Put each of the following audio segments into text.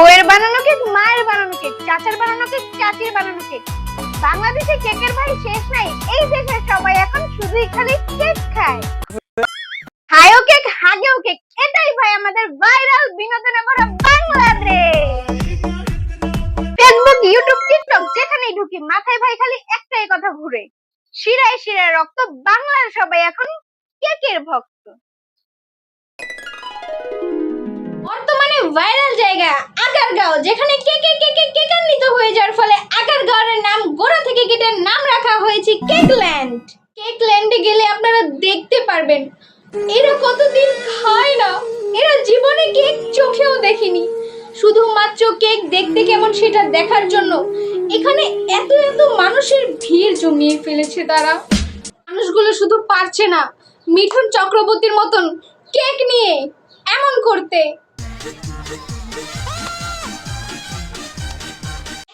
বউয়ের বানানো কেক, মায়ের বানানো কেক, চাচার বানানো কেক, চাচির বানানো কেক। বাংলাদেশে কেকের ভাই শেষ নাই, এই দেশের সবাই এখন শুধুই খালি কেক খায়। হাইও কেক, হাগেও কেক, এটাই ভাই আমাদের ভাইরাল বিনোদনে ভরা বাংলাদেশ। ফেসবুক ইউটিউব টিকটক যেখানেই ঢুকি মাথায় ভাই খালি একটাই কথা ঘুরে। শিরায় শিরায় রক্ত, বাংলার সবাই এখন কেকের ভক্ত। ভাইরাল জায়গা আগারগাঁও, যেখানে কে কে কেকে কেকে কেকান্বিত হয়ে যাওয়ার ফলে আগারগাঁওয়ের নাম গোড়া থেকে কেটে নাম রাখা হয়েছে কেকল্যান্ড। কেকল্যান্ডে গেলে আপনারা দেখতে পারবেন, এরা কতদিন খায় না, এরা জীবনে কেক চোখেও দেখেনি। শুধুমাত্র কেক দেখতে কেমন সেটা দেখার জন্য এখানে এত এত মানুষের ভিড় জমিয়ে ফেলেছে তারা। মানুষগুলো শুধু পারছে না, মিঠুন চক্রবর্তীর মতন কেক নিয়ে এমন করতে।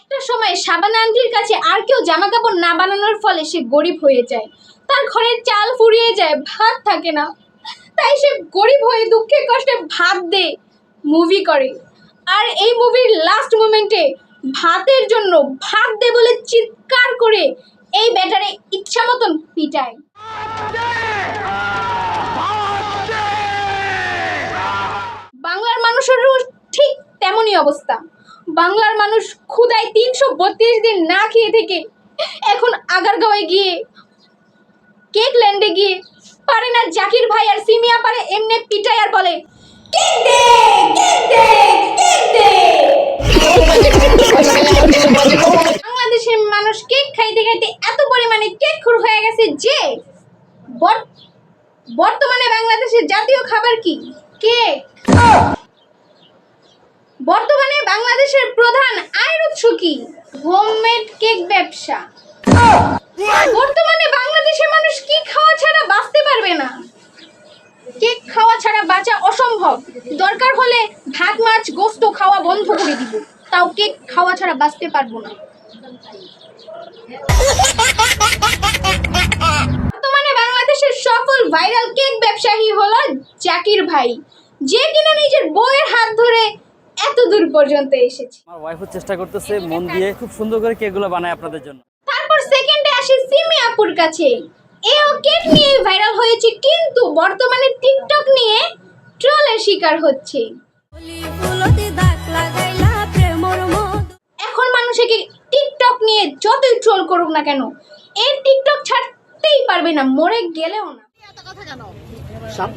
একটা সময় সাবানা আন্টির কাছে আর কেউ জামা কাপড় না বানানোর ফলে সে গরিব হয়ে যায়। তার ঘরের চাল ফুরিয়ে যায়, ভাত থাকে না। তাই সে গরিব হয়ে দুঃখে কষ্টে ভাত দে মুভি করে। আর এই মুভির লাস্ট মোমেন্টে ভাতের জন্য ভাত দে বলে চিৎকার করে এই ব্যাটারে ইচ্ছা মতন পিটায়। অবস্থা। বাংলার মানুষ ক্ষুদায় তিনশো বত্রিশ দিন না খেয়ে থেকে এখন আগারগাঁওয়ে গিয়ে কেক ল্যান্ডে গিয়ে পারে না জাকির ভাই আর সিমিয়া পারে এমনি পিটাই আর বলে। বাংলাদেশের মানুষ কেক খাইতে খাইতে এত পরিমাণে কেক খুর হয়ে গেছে যে বর- বর্তমানে বাংলাদেশের জাতীয় খাবার কি? কেক। বাংলাদেশের প্রধান আয়ের উৎস কি হোমমেড কেক ব্যবসা। বর্তমানে বাংলাদেশের মানুষ কি খাওয়া ছাড়া বাঁচতে পারবে না? কেক খাওয়া ছাড়া বাঁচা অসম্ভব। দরকার হলে ভাত মাছ, গোস্ত খাওয়া বন্ধ করে দিব। তাও কেক খাওয়া ছাড়া বাঁচতে পারব না। বর্তমানে বাংলাদেশের সফল ভাইরাল কেক ব্যবসায়ী হলো জাকির ভাই। যে কিনা নিজের বইয়ের হাত ধরে এত দূর পর্যন্ত এসেছি। আমার ওয়াইফও চেষ্টা করতেছে মন দিয়ে খুব সুন্দর করে কেকগুলো বানায় আপনাদের জন্য। তারপর সেকেন্ডে আসি সিমি আপুর কাছে। এও কেক নিয়ে ভাইরাল হয়েছে কিন্তু বর্তমানে টিকটক নিয়ে ট্রলের শিকার হচ্ছে। এখন মানুষকে টিকটক নিয়ে যতই ট্রোল করুক না কেন এর টিকটক ছাড়তেই পারবে না মরে গেলেও না।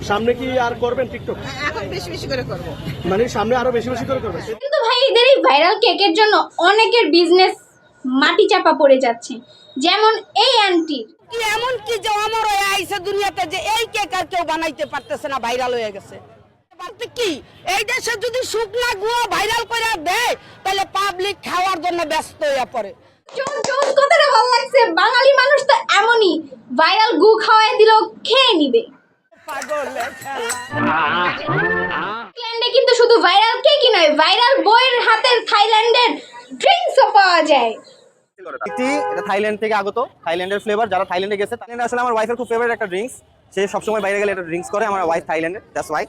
সামনে কি আর করবেন টিকটক? এখন বেশি বেশি করে করব। মানে সামনে আরও বেশি বেশি করে করবেন? কিন্তু ভাই এদের এই ভাইরাল কেকের জন্য অনেকের বিজনেস মাটি চাপা পড়ে যাচ্ছে। যেমন এই আন্টির কি এমন কি যে অমর হয়ে আইছে দুনিয়াতে যে এই কেক আর কেউ বানাইতে পারতেছে না ভাইরাল হয়ে গেছে। কি এই দেশে যদি শুকনা গুঁড়ো ভাইরাল করে দেয় তাহলে পাবলিক খাওয়ার জন্য ব্যস্ত হয়ে পড়ে। বাঙালি মানুষ তো এমনই। ভাইরাল গু খাওয়াই দিল, খেয়ে নিবে। থাইল্যান্ডে কিন্তু শুধু ভাইরাল কেকই নয়, ভাইরাল বইয়ের হাতের থাইল্যান্ডের ড্রিঙ্কসও পাওয়া যায়। একটি এটা থাইল্যান্ড থেকে আগত, থাইল্যান্ডের ফ্লেভার যারা থাইল্যান্ডে গেছে থাইল্যান্ডে আসলে আমার ওয়াইফের খুব ফেভারিট একটা ড্রিঙ্কস সে সবসময় বাইরে গেলে এটা ড্রিঙ্কস করে, আমার ওয়াইফ থাইল্যান্ডে দ্যাটস ওয়াই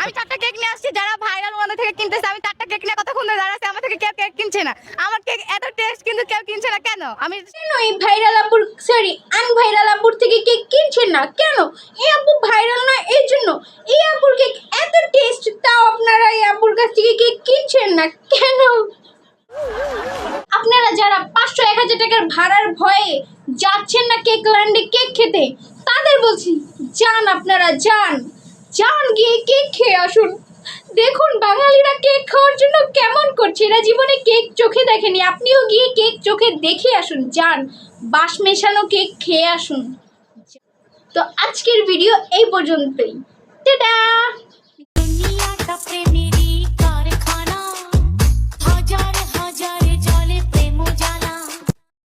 আমি চারটা কেক নিয়ে আসছি, যারা ভাইরাল ওয়ান থেকে কিনতেছে, আমি চারটা কেক নিয়ে কতক্ষণ ধরে দাঁড়াচ্ছি আমার থেকে কেউ কেক কিনছে না। আমার কেক এত টেস্ট কিন্তু কেউ কিনছে না, কেন? আমি এই ভাইরাল আপুর সরি আনভাইরাল আপুর থেকে কেক কিনছেন না? কেন? এই আপু ভাইরাল না, এই জন্য। এই আপুর কেক এত টেস্ট তাও আপনারা এই আপুর কাছ থেকে কেক কিনছেন না, কেন? আপনারা যারা পাঁচশো, এক হাজার টাকার ভাড়ার ভয়ে যাচ্ছেন না কেক ল্যান্ডে কেক খেতে, তাদের বলছি, যান আপনারা, যান। যান গিয়ে কেক খেয়ে আসুন। দেখুন, বাঙালিরা কেক খাওয়ার জন্য কেমন করছে? এরা জীবনে কেক চোখে দেখেনি। আপনিও গিয়ে কেক চোখে দেখে আসুন, যান বাস মেশানো কেক খেয়ে আসুন। তো আজকের ভিডিও এই পর্যন্তই। টাটা!